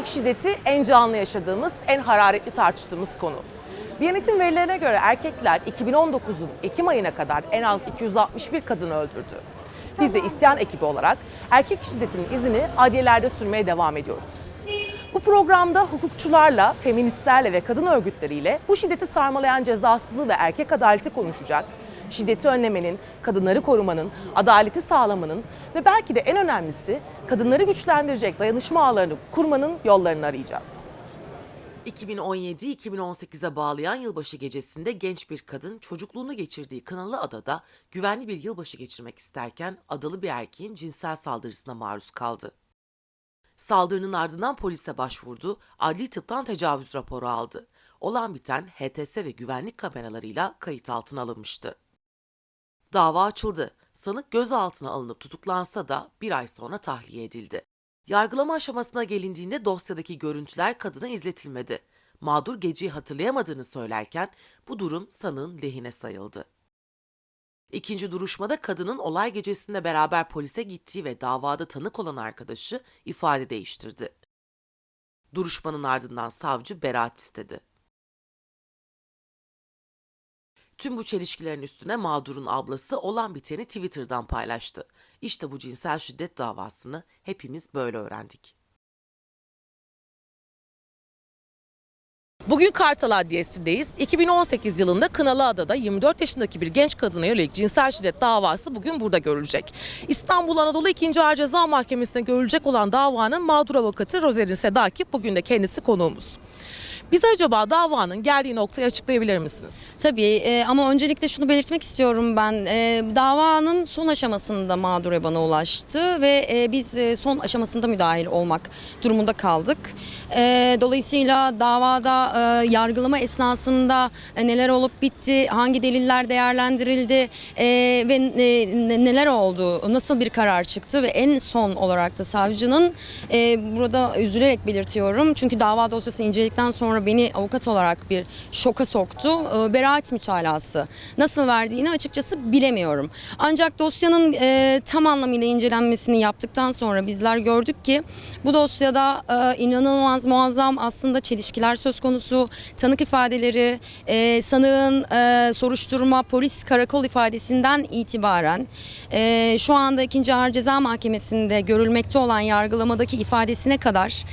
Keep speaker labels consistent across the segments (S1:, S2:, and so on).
S1: Erkek şiddeti en canlı yaşadığımız, en hararetli tartıştığımız konu. Diyanet'in verilerine göre erkekler 2019'un Ekim ayına kadar en az 261 kadını öldürdü. Biz de isyan ekibi olarak erkek şiddetinin izini adliyelerde sürmeye devam ediyoruz. Bu programda hukukçularla, feministlerle ve kadın örgütleriyle bu şiddeti sarmalayan cezasızlığı ve erkek adaleti konuşacak. Şiddeti önlemenin, kadınları korumanın, adaleti sağlamanın ve belki de en önemlisi kadınları güçlendirecek dayanışma ağlarını kurmanın yollarını arayacağız.
S2: 2017-2018'e bağlayan yılbaşı gecesinde genç bir kadın çocukluğunu geçirdiği Kınalı Adada güvenli bir yılbaşı geçirmek isterken adalı bir erkeğin cinsel saldırısına maruz kaldı. Saldırının ardından polise başvurdu, adli tıptan tecavüz raporu aldı. Olan biten HTS ve güvenlik kameralarıyla kayıt altına alınmıştı. Dava açıldı. Sanık gözaltına alınıp tutuklansa da bir ay sonra tahliye edildi. Yargılama aşamasına gelindiğinde dosyadaki görüntüler kadına izletilmedi. Mağdur geceyi hatırlayamadığını söylerken bu durum sanığın lehine sayıldı. İkinci duruşmada kadının olay gecesinde beraber polise gittiği ve davada tanık olan arkadaşı ifade değiştirdi. Duruşmanın ardından savcı beraat istedi. Tüm bu çelişkilerin üstüne mağdurun ablası olan biteni Twitter'dan paylaştı. İşte bu cinsel şiddet davasını hepimiz böyle öğrendik.
S1: Bugün Kartal Adliyesi'ndeyiz. 2018 yılında Kınalıada'da 24 yaşındaki bir genç kadına yönelik cinsel şiddet davası bugün burada görülecek. İstanbul Anadolu 2. Ağır Ceza Mahkemesi'nde görülecek olan davanın mağdur avukatı Rozerin Sedakip bugün de kendisi konuğumuz. Bize acaba davanın geldiği noktayı açıklayabilir misiniz?
S3: Tabii e, ama öncelikle şunu belirtmek istiyorum ben. E, davanın son aşamasında mağdure bana ulaştı ve e, biz e, son aşamasında müdahil olmak durumunda kaldık. E, dolayısıyla davada e, yargılama esnasında e, neler olup bitti, hangi deliller değerlendirildi e, ve e, ne- neler oldu, nasıl bir karar çıktı ve en son olarak da savcının e, burada üzülerek belirtiyorum. Çünkü dava dosyası inceledikten sonra beni avukat olarak bir şoka soktu. E, beraat mütalası nasıl verdiğini açıkçası bilemiyorum. Ancak dosyanın e, tam anlamıyla incelenmesini yaptıktan sonra bizler gördük ki bu dosyada e, inanılmaz muazzam aslında çelişkiler söz konusu. Tanık ifadeleri, e, sanığın soruşturma polis karakol ifadesinden itibaren şu anda 2. Ağır Ceza Mahkemesi'nde görülmekte olan yargılamadaki ifadesine kadar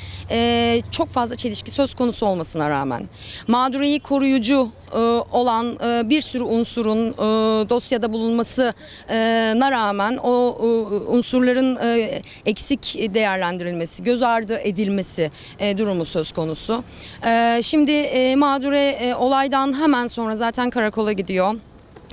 S3: çok fazla çelişki söz konusu olmasına rağmen mağdureyi koruyucu e, olan e, bir sürü unsurun e, dosyada bulunmasına rağmen o unsurların eksik değerlendirilmesi, göz ardı edilmesi durumu söz konusu. Şimdi mağdure olaydan hemen sonra zaten karakola gidiyor.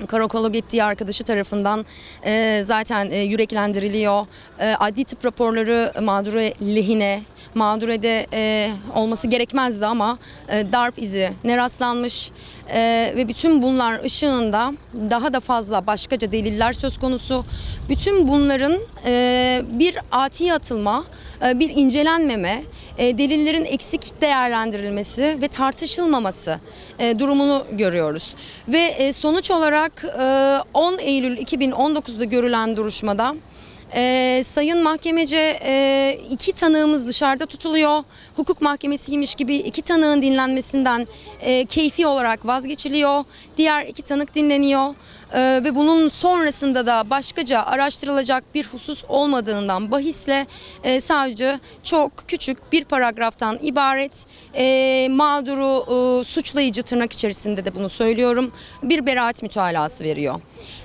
S3: Karakola gittiği arkadaşı tarafından e, zaten e, yüreklendiriliyor. E, adli tıp raporları mağdure lehine, mağdurede e, olması gerekmezdi ama e, darp izi ne rastlanmış e, ve bütün bunlar ışığında daha da fazla başkaca deliller söz konusu. Bütün bunların e, bir ati atılma, bir incelenmeme, e, delillerin eksik değerlendirilmesi ve tartışılmaması e, durumunu görüyoruz. Ve e, sonuç olarak e, 10 Eylül 2019'da görülen duruşmada e, Sayın Mahkemece e, iki tanığımız dışarıda tutuluyor. Hukuk mahkemesiymiş gibi iki tanığın dinlenmesinden e, keyfi olarak vazgeçiliyor. Diğer iki tanık dinleniyor. E, ve bunun sonrasında da başkaca araştırılacak bir husus olmadığından bahisle e, savcı çok küçük bir paragraftan ibaret e, mağduru e, suçlayıcı tırnak içerisinde de bunu söylüyorum bir beraat mütalası veriyor.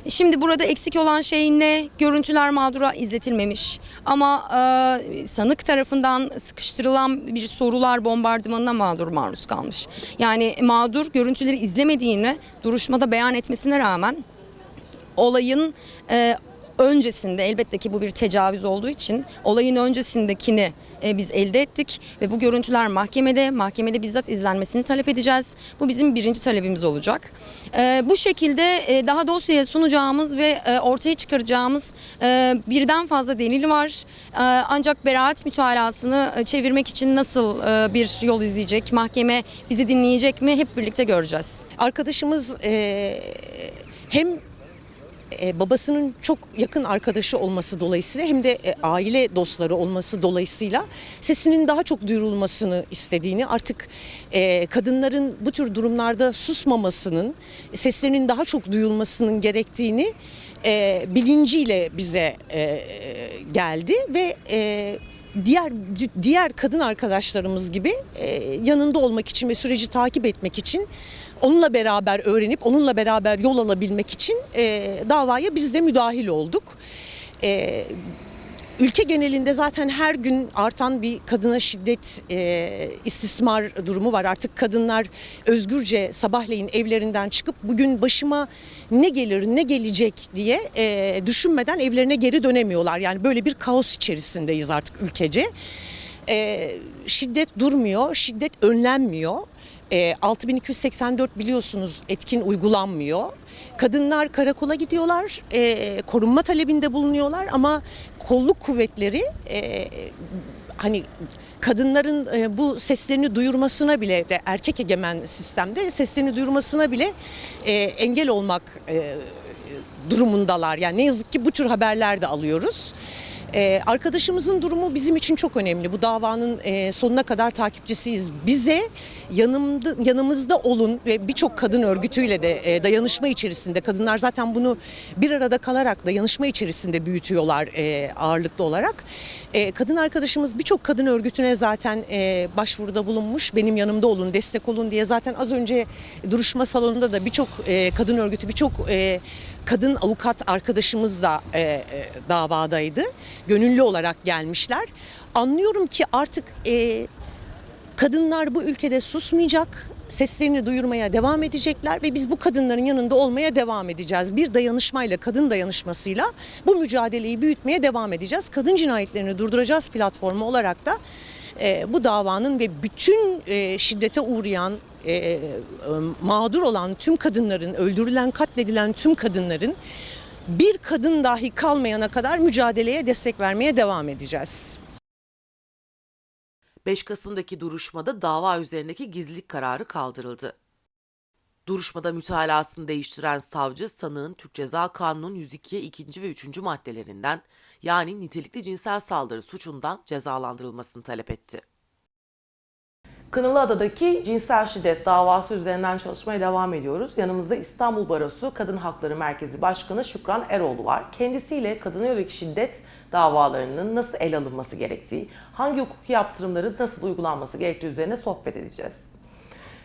S3: Şimdi burada eksik olan şey ne? Görüntüler mağdura izletilmemiş ama e, sanık tarafından sıkıştırılan bir sorular bombardımanına mağdur maruz kalmış. Yani mağdur görüntüleri izlemediğini duruşmada beyan etmesine rağmen olayın e, öncesinde elbette ki bu bir tecavüz olduğu için olayın öncesindekini e, biz elde ettik ve bu görüntüler mahkemede mahkemede bizzat izlenmesini talep edeceğiz. Bu bizim birinci talebimiz olacak. E, bu şekilde e, daha dosyaya sunacağımız ve e, ortaya çıkaracağımız e, birden fazla delil var. E, ancak beraat mütalasını e, çevirmek için nasıl e, bir yol izleyecek? Mahkeme bizi dinleyecek mi? Hep birlikte göreceğiz.
S4: Arkadaşımız eee, hem e, babasının çok yakın arkadaşı olması dolayısıyla hem de e, aile dostları olması dolayısıyla sesinin daha çok duyurulmasını istediğini artık e, kadınların bu tür durumlarda susmamasının seslerinin daha çok duyulmasının gerektiğini bilinciyle bize geldi ve e, diğer diğer kadın arkadaşlarımız gibi e, yanında olmak için ve süreci takip etmek için onunla beraber öğrenip onunla beraber yol alabilmek için e, davaya biz de müdahil olduk. E, Ülke genelinde zaten her gün artan bir kadına şiddet, e, istismar durumu var. Artık kadınlar özgürce sabahleyin evlerinden çıkıp bugün başıma ne gelir, ne gelecek diye e, düşünmeden evlerine geri dönemiyorlar. Yani böyle bir kaos içerisindeyiz artık ülkece. E, şiddet durmuyor, şiddet önlenmiyor. E, 6284 biliyorsunuz etkin uygulanmıyor. Kadınlar karakola gidiyorlar, e, korunma talebinde bulunuyorlar ama kolluk kuvvetleri e, hani kadınların e, bu seslerini duyurmasına bile de erkek egemen sistemde seslerini duyurmasına bile e, engel olmak e, durumundalar. Yani ne yazık ki bu tür haberler de alıyoruz. Ee, arkadaşımızın durumu bizim için çok önemli. Bu davanın e, sonuna kadar takipçisiyiz. Bize yanımda, yanımızda olun ve birçok kadın örgütüyle de e, dayanışma içerisinde kadınlar zaten bunu bir arada kalarak dayanışma içerisinde büyütüyorlar e, ağırlıklı olarak. E, kadın arkadaşımız birçok kadın örgütüne zaten e, başvuruda bulunmuş. Benim yanımda olun, destek olun diye zaten az önce duruşma salonunda da birçok e, kadın örgütü, birçok e, kadın avukat arkadaşımız da e, e, davadaydı. Gönüllü olarak gelmişler. Anlıyorum ki artık e, kadınlar bu ülkede susmayacak, seslerini duyurmaya devam edecekler ve biz bu kadınların yanında olmaya devam edeceğiz. Bir dayanışmayla, kadın dayanışmasıyla bu mücadeleyi büyütmeye devam edeceğiz. Kadın cinayetlerini durduracağız platformu olarak da e, bu davanın ve bütün e, şiddete uğrayan, e, e, mağdur olan tüm kadınların, öldürülen, katledilen tüm kadınların bir kadın dahi kalmayana kadar mücadeleye destek vermeye devam edeceğiz.
S2: 5 Kasım'daki duruşmada dava üzerindeki gizlilik kararı kaldırıldı. Duruşmada mütalasını değiştiren savcı sanığın Türk Ceza Kanunu'nun 102'ye 2. ve 3. maddelerinden yani nitelikli cinsel saldırı suçundan cezalandırılmasını talep etti.
S1: Kınalıada'daki cinsel şiddet davası üzerinden çalışmaya devam ediyoruz. Yanımızda İstanbul Barosu Kadın Hakları Merkezi Başkanı Şükran Eroğlu var. Kendisiyle kadına yönelik şiddet davalarının nasıl ele alınması gerektiği, hangi hukuki yaptırımların nasıl uygulanması gerektiği üzerine sohbet edeceğiz.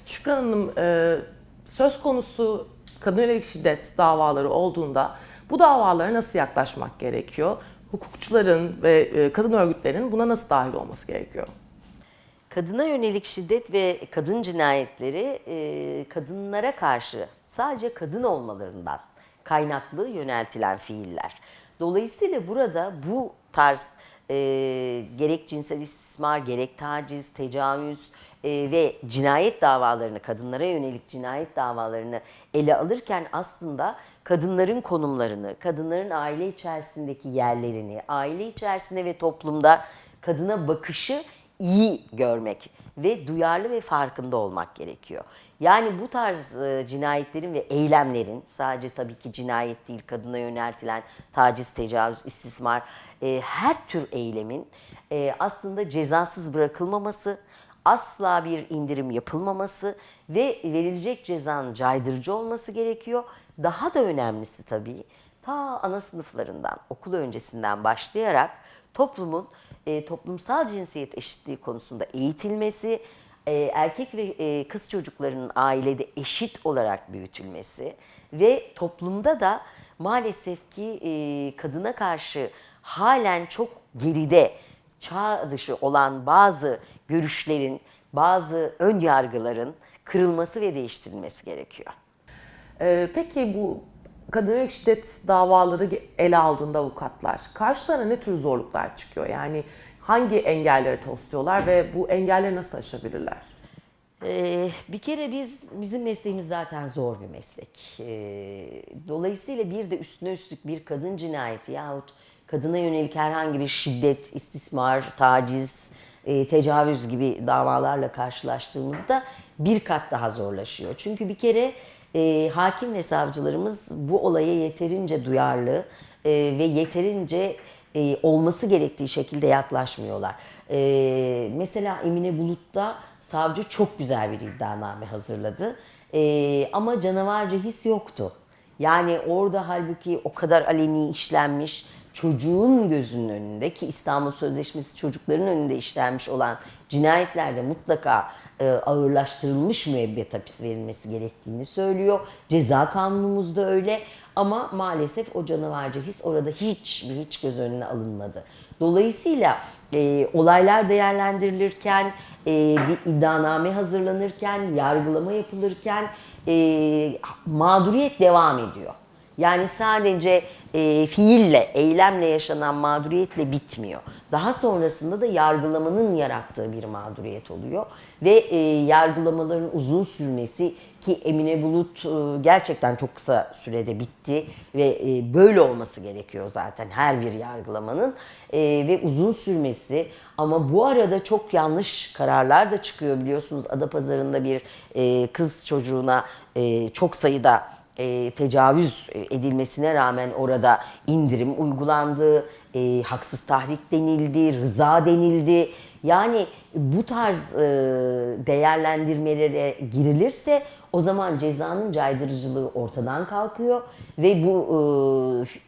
S1: Şükran Hanım, e, söz konusu kadına yönelik şiddet davaları olduğunda bu davalara nasıl yaklaşmak gerekiyor? Hukukçuların ve e, kadın örgütlerinin buna nasıl dahil olması gerekiyor?
S5: Kadına yönelik şiddet ve kadın cinayetleri e, kadınlara karşı sadece kadın olmalarından kaynaklı yöneltilen fiiller. Dolayısıyla burada bu tarz e, gerek cinsel istismar, gerek taciz, tecavüz e, ve cinayet davalarını, kadınlara yönelik cinayet davalarını ele alırken aslında kadınların konumlarını, kadınların aile içerisindeki yerlerini, aile içerisinde ve toplumda kadına bakışı iyi görmek ve duyarlı ve farkında olmak gerekiyor. Yani bu tarz e, cinayetlerin ve eylemlerin sadece tabii ki cinayet değil kadına yöneltilen taciz, tecavüz, istismar e, her tür eylemin e, aslında cezasız bırakılmaması, asla bir indirim yapılmaması ve verilecek cezanın caydırıcı olması gerekiyor. Daha da önemlisi tabii ta ana sınıflarından, okul öncesinden başlayarak toplumun toplumsal cinsiyet eşitliği konusunda eğitilmesi, e, erkek ve e, kız çocuklarının ailede eşit olarak büyütülmesi ve toplumda da maalesef ki e, kadına karşı halen çok geride, çağ dışı olan bazı görüşlerin, bazı ön yargıların kırılması ve değiştirilmesi gerekiyor.
S1: Ee, peki bu kadın şiddet davaları ele aldığında avukatlar karşılarına ne tür zorluklar çıkıyor? Yani hangi engelleri tosluyorlar ve bu engelleri nasıl aşabilirler?
S5: Ee, bir kere biz bizim mesleğimiz zaten zor bir meslek. Ee, dolayısıyla bir de üstüne üstlük bir kadın cinayeti yahut kadına yönelik herhangi bir şiddet, istismar, taciz, e, tecavüz gibi davalarla karşılaştığımızda bir kat daha zorlaşıyor. Çünkü bir kere e, hakim ve savcılarımız bu olaya yeterince duyarlı e, ve yeterince e, olması gerektiği şekilde yaklaşmıyorlar. E, mesela Emine Bulut'ta savcı çok güzel bir iddianame hazırladı. E, ama canavarca his yoktu. Yani orada halbuki o kadar aleni işlenmiş, çocuğun gözünün önünde ki İstanbul Sözleşmesi çocukların önünde işlenmiş olan cinayetlerde mutlaka e, ağırlaştırılmış müebbet hapis verilmesi gerektiğini söylüyor. Ceza kanunumuzda öyle ama maalesef o canavarca his orada hiç mi hiç göz önüne alınmadı. Dolayısıyla e, olaylar değerlendirilirken, e, bir iddianame hazırlanırken, yargılama yapılırken e, mağduriyet devam ediyor. Yani sadece e, fiille, eylemle yaşanan mağduriyetle bitmiyor. Daha sonrasında da yargılamanın yarattığı bir mağduriyet oluyor. Ve e, yargılamaların uzun sürmesi ki Emine Bulut e, gerçekten çok kısa sürede bitti ve e, böyle olması gerekiyor zaten her bir yargılamanın E, ve uzun sürmesi ama bu arada çok yanlış kararlar da çıkıyor biliyorsunuz Adapazarı'nda bir e, kız çocuğuna e, çok sayıda e, tecavüz edilmesine rağmen orada indirim uygulandı, e, haksız tahrik denildi, rıza denildi. Yani bu tarz e, değerlendirmelere girilirse o zaman cezanın caydırıcılığı ortadan kalkıyor ve bu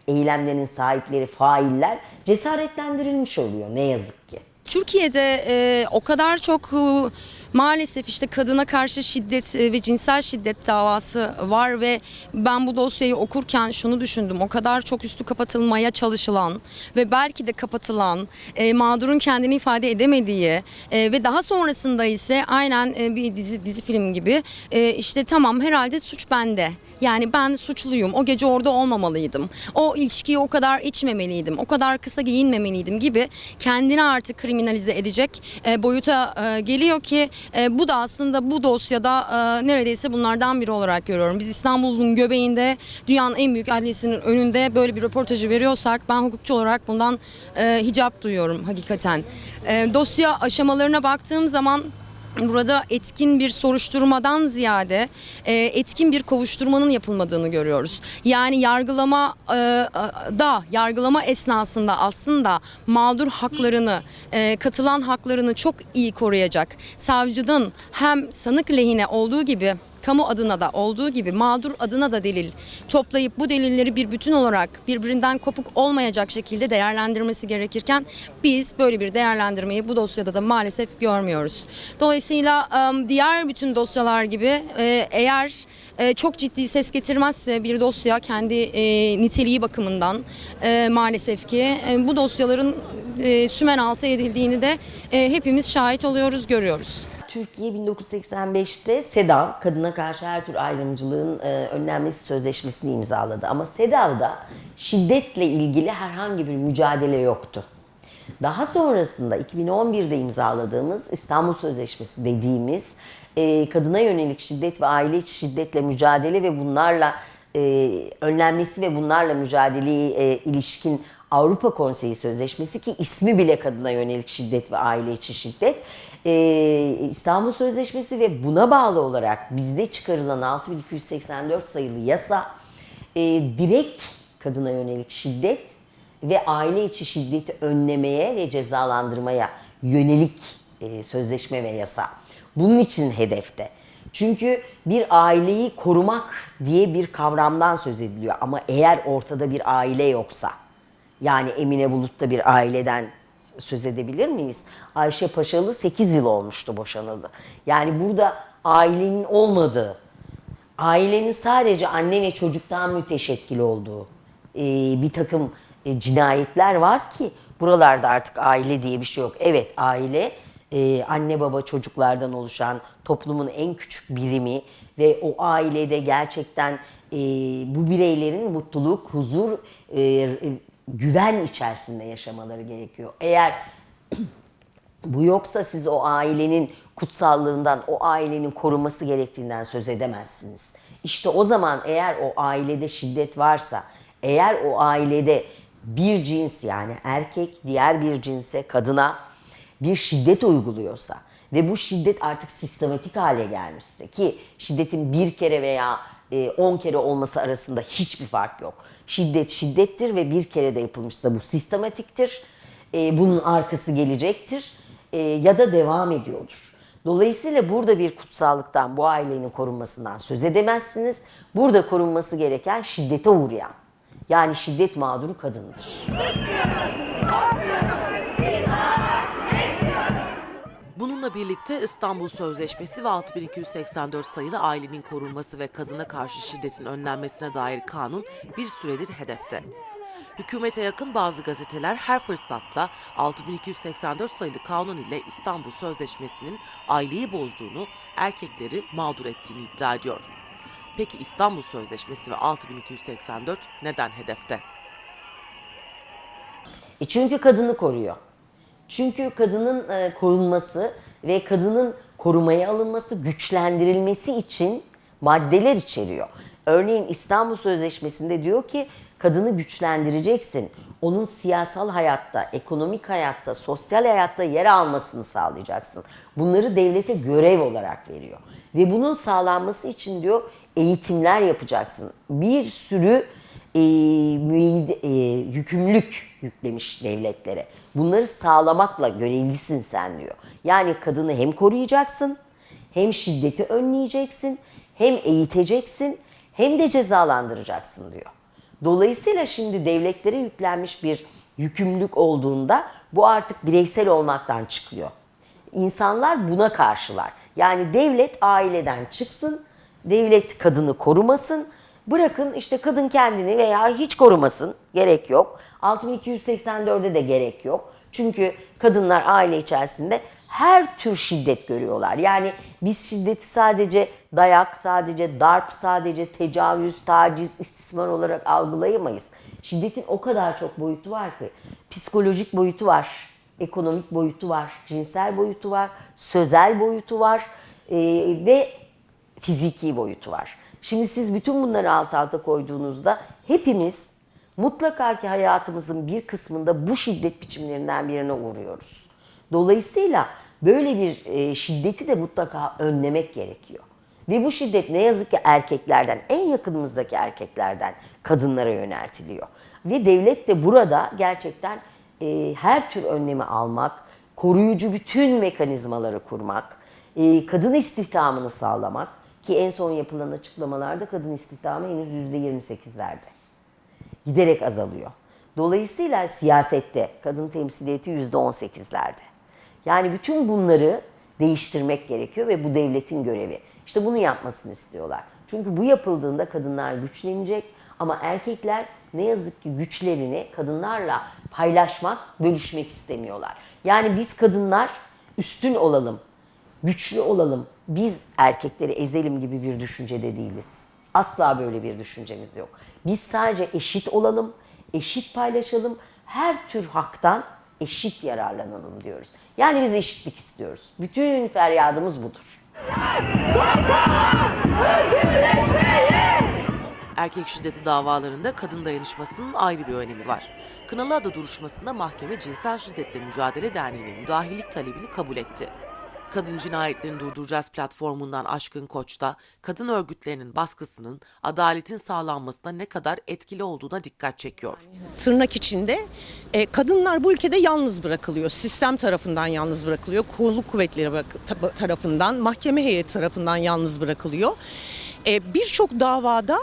S5: e, eylemlerin sahipleri, failler cesaretlendirilmiş oluyor ne yazık ki.
S3: Türkiye'de e, o kadar çok e, maalesef işte kadına karşı şiddet e, ve cinsel şiddet davası var ve ben bu dosyayı okurken şunu düşündüm. O kadar çok üstü kapatılmaya çalışılan ve belki de kapatılan, e, mağdurun kendini ifade edemediği e, ve daha sonrasında ise aynen e, bir dizi dizi film gibi e, işte tamam herhalde suç bende. Yani ben suçluyum. O gece orada olmamalıydım. O ilişkiyi o kadar içmemeliydim. O kadar kısa giyinmemeliydim gibi kendini artık kriminalize edecek e, boyuta e, geliyor ki e, bu da aslında bu dosyada e, neredeyse bunlardan biri olarak görüyorum. Biz İstanbul'un göbeğinde dünyanın en büyük adliyesinin önünde böyle bir röportajı veriyorsak ben hukukçu olarak bundan e, hicap duyuyorum hakikaten. E, dosya aşamalarına baktığım zaman Burada etkin bir soruşturmadan ziyade e, etkin bir kovuşturmanın yapılmadığını görüyoruz. Yani yargılama e, da yargılama esnasında aslında mağdur haklarını, e, katılan haklarını çok iyi koruyacak. Savcının hem sanık lehine olduğu gibi kamu adına da olduğu gibi mağdur adına da delil toplayıp bu delilleri bir bütün olarak birbirinden kopuk olmayacak şekilde değerlendirmesi gerekirken biz böyle bir değerlendirmeyi bu dosyada da maalesef görmüyoruz. Dolayısıyla ım, diğer bütün dosyalar gibi e, eğer e, çok ciddi ses getirmezse bir dosya kendi niteliği bakımından maalesef ki bu dosyaların sümen altı edildiğini de hepimiz şahit oluyoruz, görüyoruz.
S5: Türkiye 1985'te SEDAV, kadına karşı her tür ayrımcılığın e, önlenmesi sözleşmesini imzaladı. Ama SEDAV'da şiddetle ilgili herhangi bir mücadele yoktu. Daha sonrasında 2011'de imzaladığımız İstanbul Sözleşmesi dediğimiz e, kadına yönelik şiddet ve aile içi şiddetle mücadele ve bunlarla e, önlenmesi ve bunlarla mücadeleye e, ilişkin Avrupa Konseyi Sözleşmesi ki ismi bile kadına yönelik şiddet ve aile içi şiddet. E, İstanbul Sözleşmesi ve buna bağlı olarak bizde çıkarılan 6284 sayılı yasa e, direkt kadına yönelik şiddet ve aile içi şiddeti önlemeye ve cezalandırmaya yönelik e, sözleşme ve yasa. Bunun için hedefte. Çünkü bir aileyi korumak diye bir kavramdan söz ediliyor. Ama eğer ortada bir aile yoksa, yani Emine Bulut'ta bir aileden söz edebilir miyiz? Ayşe Paşalı 8 yıl olmuştu boşanalı. Yani burada ailenin olmadığı, ailenin sadece anne ve çocuktan müteşekkil olduğu e, bir takım e, cinayetler var ki buralarda artık aile diye bir şey yok. Evet aile e, anne baba çocuklardan oluşan toplumun en küçük birimi ve o ailede gerçekten e, bu bireylerin mutluluk, huzur, e, güven içerisinde yaşamaları gerekiyor. Eğer bu yoksa siz o ailenin kutsallığından, o ailenin korunması gerektiğinden söz edemezsiniz. İşte o zaman eğer o ailede şiddet varsa, eğer o ailede bir cins yani erkek diğer bir cinse, kadına bir şiddet uyguluyorsa ve bu şiddet artık sistematik hale gelmişse ki şiddetin bir kere veya e, 10 kere olması arasında hiçbir fark yok. Şiddet şiddettir ve bir kere de yapılmışsa bu sistematiktir. E, bunun arkası gelecektir e, ya da devam ediyordur. Dolayısıyla burada bir kutsallıktan, bu ailenin korunmasından söz edemezsiniz. Burada korunması gereken şiddete uğrayan, yani şiddet mağduru kadındır.
S2: Bununla birlikte İstanbul Sözleşmesi ve 6284 sayılı ailenin korunması ve kadına karşı şiddetin önlenmesine dair kanun bir süredir hedefte. Hükümete yakın bazı gazeteler her fırsatta 6284 sayılı kanun ile İstanbul Sözleşmesi'nin aileyi bozduğunu, erkekleri mağdur ettiğini iddia ediyor. Peki İstanbul Sözleşmesi ve 6284 neden hedefte?
S5: E çünkü kadını koruyor. Çünkü kadının e, korunması ve kadının korumaya alınması, güçlendirilmesi için maddeler içeriyor. Örneğin İstanbul Sözleşmesi'nde diyor ki kadını güçlendireceksin. Onun siyasal hayatta, ekonomik hayatta, sosyal hayatta yer almasını sağlayacaksın. Bunları devlete görev olarak veriyor. Ve bunun sağlanması için diyor eğitimler yapacaksın. Bir sürü e, müeyyide- e, yükümlülük yüklemiş devletlere. Bunları sağlamakla görevlisin sen diyor. Yani kadını hem koruyacaksın, hem şiddeti önleyeceksin, hem eğiteceksin, hem de cezalandıracaksın diyor. Dolayısıyla şimdi devletlere yüklenmiş bir yükümlülük olduğunda bu artık bireysel olmaktan çıkıyor. İnsanlar buna karşılar. Yani devlet aileden çıksın, devlet kadını korumasın, bırakın işte kadın kendini veya hiç korumasın, gerek yok. 6284'e de gerek yok. Çünkü kadınlar aile içerisinde her tür şiddet görüyorlar. Yani biz şiddeti sadece dayak, sadece darp, sadece tecavüz, taciz, istismar olarak algılayamayız. Şiddetin o kadar çok boyutu var ki. Psikolojik boyutu var, ekonomik boyutu var, cinsel boyutu var, sözel boyutu var ee, ve fiziki boyutu var. Şimdi siz bütün bunları alt alta koyduğunuzda hepimiz mutlaka ki hayatımızın bir kısmında bu şiddet biçimlerinden birine uğruyoruz. Dolayısıyla böyle bir e, şiddeti de mutlaka önlemek gerekiyor. Ve bu şiddet ne yazık ki erkeklerden, en yakınımızdaki erkeklerden kadınlara yöneltiliyor. Ve devlet de burada gerçekten e, her tür önlemi almak, koruyucu bütün mekanizmaları kurmak, e, kadın istihdamını sağlamak ki en son yapılan açıklamalarda kadın istihdamı henüz %28'lerde giderek azalıyor. Dolayısıyla siyasette kadın temsiliyeti yüzde on sekizlerde. Yani bütün bunları değiştirmek gerekiyor ve bu devletin görevi. İşte bunu yapmasını istiyorlar. Çünkü bu yapıldığında kadınlar güçlenecek ama erkekler ne yazık ki güçlerini kadınlarla paylaşmak, bölüşmek istemiyorlar. Yani biz kadınlar üstün olalım, güçlü olalım, biz erkekleri ezelim gibi bir düşüncede değiliz. Asla böyle bir düşüncemiz yok. Biz sadece eşit olalım, eşit paylaşalım, her tür haktan eşit yararlanalım diyoruz. Yani biz eşitlik istiyoruz. Bütün feryadımız budur.
S2: Erkek şiddeti davalarında kadın dayanışmasının ayrı bir önemi var. Kınalıada duruşmasında mahkeme Cinsel Şiddetle Mücadele Derneği'nin müdahillik talebini kabul etti. Kadın Cinayetlerini Durduracağız platformundan Aşkın Koç da kadın örgütlerinin baskısının adaletin sağlanmasına ne kadar etkili olduğuna dikkat çekiyor.
S4: tırnak içinde e, kadınlar bu ülkede yalnız bırakılıyor. Sistem tarafından yalnız bırakılıyor. Kolluk kuvvetleri tarafından, mahkeme heyeti tarafından yalnız bırakılıyor. E, Birçok davada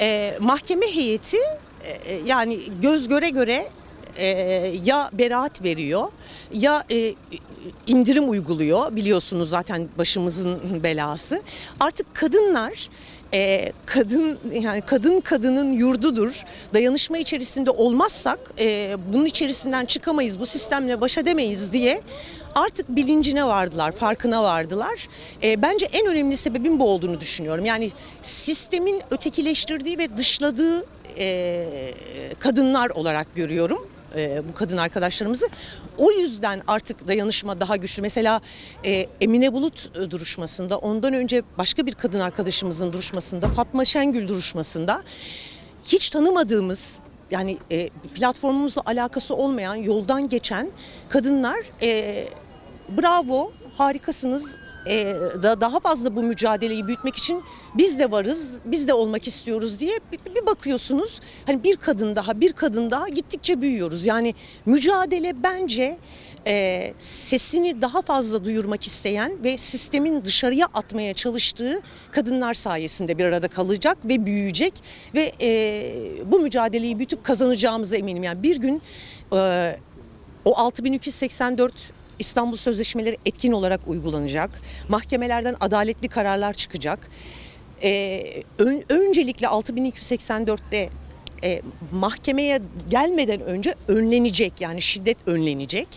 S4: e, mahkeme heyeti e, e, yani göz göre göre e, ya beraat veriyor ya e, indirim uyguluyor biliyorsunuz zaten başımızın belası. Artık kadınlar e, kadın yani kadın kadının yurdudur. Dayanışma içerisinde olmazsak e, bunun içerisinden çıkamayız, bu sistemle baş edemeyiz diye artık bilincine vardılar, farkına vardılar. E, bence en önemli sebebin bu olduğunu düşünüyorum. Yani sistemin ötekileştirdiği ve dışladığı e, kadınlar olarak görüyorum e, bu kadın arkadaşlarımızı. O yüzden artık dayanışma daha güçlü. Mesela e, Emine Bulut e, duruşmasında, ondan önce başka bir kadın arkadaşımızın duruşmasında, Fatma Şengül duruşmasında hiç tanımadığımız yani e, platformumuzla alakası olmayan yoldan geçen kadınlar e, bravo harikasınız e, da daha fazla bu mücadeleyi büyütmek için biz de varız, biz de olmak istiyoruz diye bir, bakıyorsunuz. Hani bir kadın daha, bir kadın daha gittikçe büyüyoruz. Yani mücadele bence e, sesini daha fazla duyurmak isteyen ve sistemin dışarıya atmaya çalıştığı kadınlar sayesinde bir arada kalacak ve büyüyecek ve e, bu mücadeleyi büyütüp kazanacağımıza eminim. Yani bir gün o 6284 İstanbul Sözleşmeleri etkin olarak uygulanacak. Mahkemelerden adaletli kararlar çıkacak. Ee, ön- öncelikle 6284'te e, mahkemeye gelmeden önce önlenecek yani şiddet önlenecek.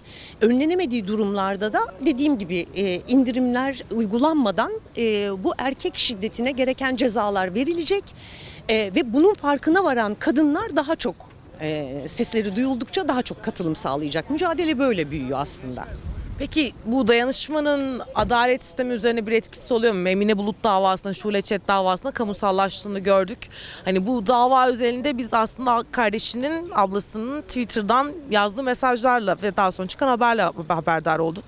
S4: Önlenemediği durumlarda da dediğim gibi e, indirimler uygulanmadan e, bu erkek şiddetine gereken cezalar verilecek E, ve bunun farkına varan kadınlar daha çok e, sesleri duyuldukça daha çok katılım sağlayacak. Mücadele böyle büyüyor aslında.
S1: Peki bu dayanışmanın adalet sistemi üzerine bir etkisi oluyor mu? Emine Bulut davasında, Şule Çet davasında kamusallaştığını gördük. Hani bu dava özelinde biz aslında kardeşinin, ablasının Twitter'dan yazdığı mesajlarla ve daha sonra çıkan haberle haberdar olduk.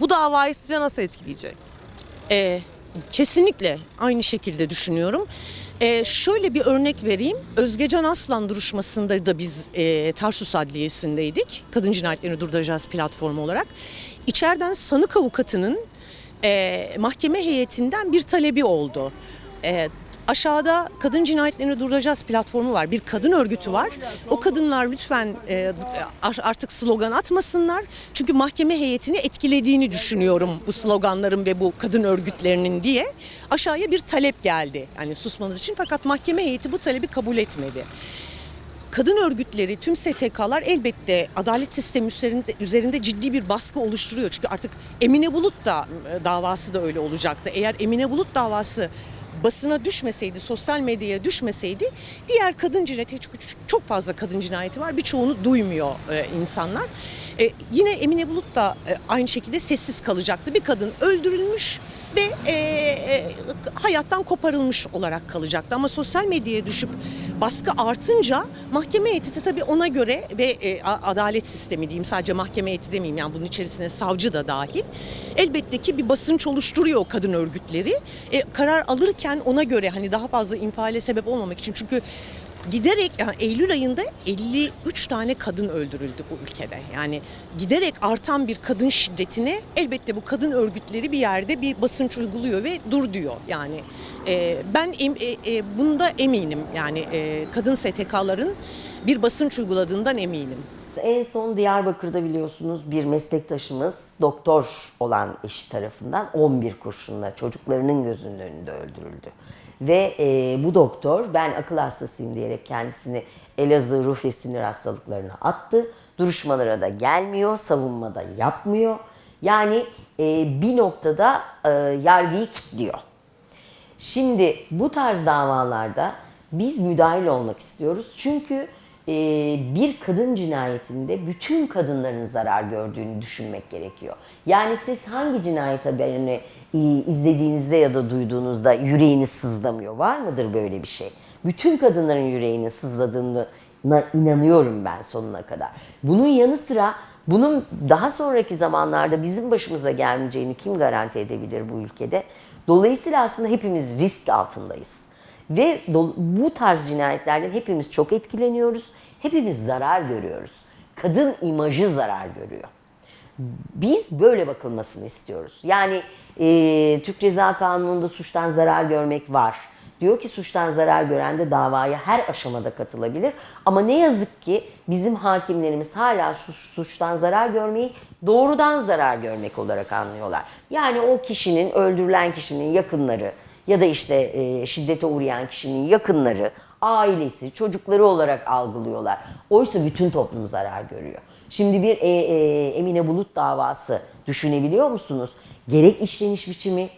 S1: Bu davayı sizce nasıl etkileyecek?
S4: Ee, kesinlikle aynı şekilde düşünüyorum. Ee, şöyle bir örnek vereyim. Özgecan Aslan duruşmasında da biz e, Tarsus Adliyesi'ndeydik. Kadın Cinayetlerini Durduracağız platformu olarak. İçeriden sanık avukatının e, mahkeme heyetinden bir talebi oldu. E, aşağıda Kadın Cinayetlerini Durduracağız platformu var. Bir kadın örgütü var. O kadınlar lütfen e, artık slogan atmasınlar. Çünkü mahkeme heyetini etkilediğini düşünüyorum bu sloganların ve bu kadın örgütlerinin diye. Aşağıya bir talep geldi. Yani susmanız için fakat mahkeme heyeti bu talebi kabul etmedi kadın örgütleri, tüm STK'lar elbette adalet sistemi üzerinde, üzerinde ciddi bir baskı oluşturuyor. Çünkü artık Emine Bulut da e, davası da öyle olacaktı. Eğer Emine Bulut davası basına düşmeseydi, sosyal medyaya düşmeseydi diğer kadın cinayeti çok, fazla kadın cinayeti var. Birçoğunu duymuyor e, insanlar. E, yine Emine Bulut da e, aynı şekilde sessiz kalacaktı. Bir kadın öldürülmüş ve e, e, hayattan koparılmış olarak kalacaktı. Ama sosyal medyaya düşüp baskı artınca mahkeme heyeti de tabii ona göre ve e, adalet sistemi diyeyim sadece mahkeme heyeti demeyeyim yani bunun içerisine savcı da dahil. Elbette ki bir basınç oluşturuyor kadın örgütleri. E, karar alırken ona göre hani daha fazla infiale sebep olmamak için çünkü giderek yani Eylül ayında 53 tane kadın öldürüldü bu ülkede. Yani giderek artan bir kadın şiddetine elbette bu kadın örgütleri bir yerde bir basınç uyguluyor ve dur diyor. Yani e, ben e, e, bunda eminim. Yani e, kadın STK'ların bir basınç uyguladığından eminim.
S5: En son Diyarbakır'da biliyorsunuz bir meslektaşımız doktor olan eşi tarafından 11 kurşunla çocuklarının gözünün önünde öldürüldü. Ve e, bu doktor ben akıl hastasıyım diyerek kendisini Elazığ ruh ve sinir hastalıklarına attı. Duruşmalara da gelmiyor, savunmada yapmıyor. Yani e, bir noktada e, yargıyı kilitliyor. Şimdi bu tarz davalarda biz müdahil olmak istiyoruz. Çünkü e, bir kadın cinayetinde bütün kadınların zarar gördüğünü düşünmek gerekiyor. Yani siz hangi cinayet haberini e, izlediğinizde ya da duyduğunuzda yüreğiniz sızlamıyor? Var mıdır böyle bir şey? Bütün kadınların yüreğinin sızladığına inanıyorum ben sonuna kadar. Bunun yanı sıra bunun daha sonraki zamanlarda bizim başımıza gelmeyeceğini kim garanti edebilir bu ülkede? Dolayısıyla aslında hepimiz risk altındayız. Ve bu tarz cinayetlerden hepimiz çok etkileniyoruz. Hepimiz zarar görüyoruz. Kadın imajı zarar görüyor. Biz böyle bakılmasını istiyoruz. Yani e, Türk Ceza Kanunu'nda suçtan zarar görmek var. Diyor ki suçtan zarar gören de davaya her aşamada katılabilir. Ama ne yazık ki bizim hakimlerimiz hala suç, suçtan zarar görmeyi doğrudan zarar görmek olarak anlıyorlar. Yani o kişinin, öldürülen kişinin yakınları ya da işte e, şiddete uğrayan kişinin yakınları, ailesi, çocukları olarak algılıyorlar. Oysa bütün toplum zarar görüyor. Şimdi bir e, e, Emine Bulut davası düşünebiliyor musunuz? Gerek işleniş biçimi,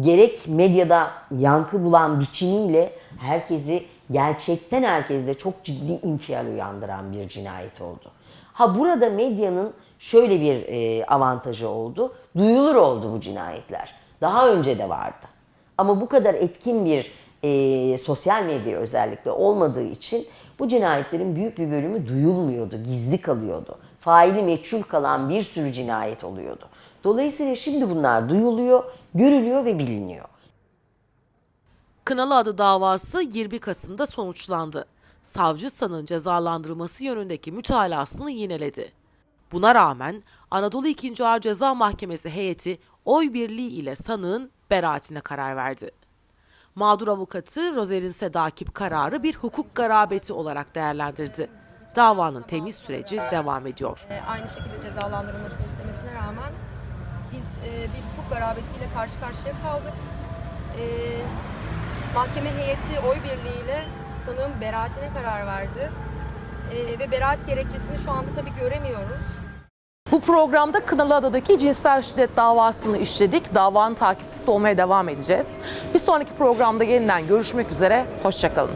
S5: gerek medyada yankı bulan biçimiyle herkesi gerçekten herkeste çok ciddi infial uyandıran bir cinayet oldu. Ha burada medyanın şöyle bir e, avantajı oldu. Duyulur oldu bu cinayetler. Daha önce de vardı. Ama bu kadar etkin bir e, sosyal medya özellikle olmadığı için bu cinayetlerin büyük bir bölümü duyulmuyordu, gizli kalıyordu. faili meçhul kalan bir sürü cinayet oluyordu. Dolayısıyla şimdi bunlar duyuluyor, görülüyor ve biliniyor.
S2: Kınalı adı davası 20 Kasım'da sonuçlandı. Savcı sanığın cezalandırılması yönündeki mütalasını yineledi. Buna rağmen Anadolu 2. Ağır Ceza Mahkemesi heyeti oy birliği ile sanığın beraatine karar verdi. Mağdur avukatı Rozer'in Sedakip kararı bir hukuk garabeti olarak değerlendirdi. Davanın temiz süreci devam ediyor.
S3: Aynı şekilde cezalandırılmasını istemesine rağmen biz e, bir hukuk garabetiyle karşı karşıya kaldık. E, mahkeme heyeti oy birliğiyle sanığın beraatine karar verdi. E, ve beraat gerekçesini şu anda tabii göremiyoruz.
S1: Bu programda Kınalıada'daki cinsel şiddet davasını işledik. Davanın takipçisi olmaya devam edeceğiz. Bir sonraki programda yeniden görüşmek üzere. Hoşçakalın.